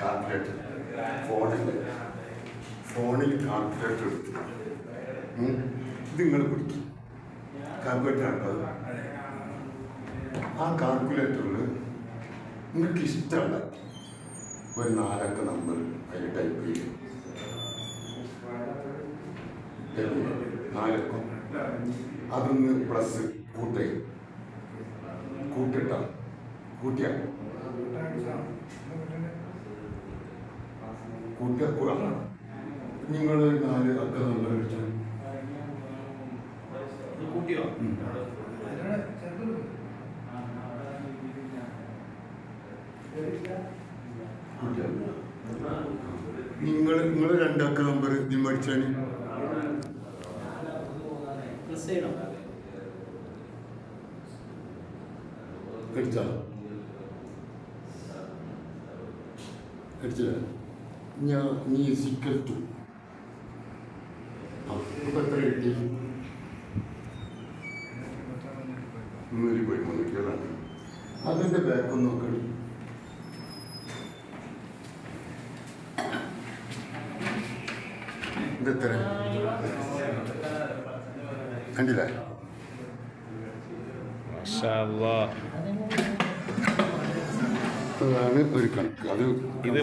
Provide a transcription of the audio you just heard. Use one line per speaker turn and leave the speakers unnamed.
Calculator. ഫോണിൽ ഫോണിൽ calculator എടുത്തു ഇത് നിങ്ങൾ പിടിക്കും. കാൽക്കുലേറ്റർ ഉണ്ടത് ആ കാൽക്കുലേറ്ററിൽ നിങ്ങൾക്ക് ഇഷ്ടമുള്ള ഒരു നാലക്ക നമ്പർ അതിൽ ടൈപ്പ് ചെയ്യും. നാലക്കം. അതൊന്ന് പ്ലസ് കൂട്ടേ. കൂട്ടിട്ട. കൂട്ടിയ. കൂട്ടിയ നിങ്ങൾ നാല് അക്ക നമ്പർ വിളിച്ചു
കൂട്ടിയോ?
നിങ്ങൾ നിങ്ങൾ രണ്ടക്ക നമ്പർ
പ്രസ് ചെയ്യണം
അടിച്ചാ അടിച്ചില്ല ഞാൻ നീ സിക്കൽ ടു ഇപ്പം എത്ര കിട്ടി? മുന്നൂറ്റി പോയി മുന്നൂറ്റി ഏതാണ് അതിന്റെ ബാക്കൊന്ന് നോക്കണി ഇതെത്ര കണ്ടില്ലേ. അതാണ് ഒരു കണക്ക്. അത്
ഇത്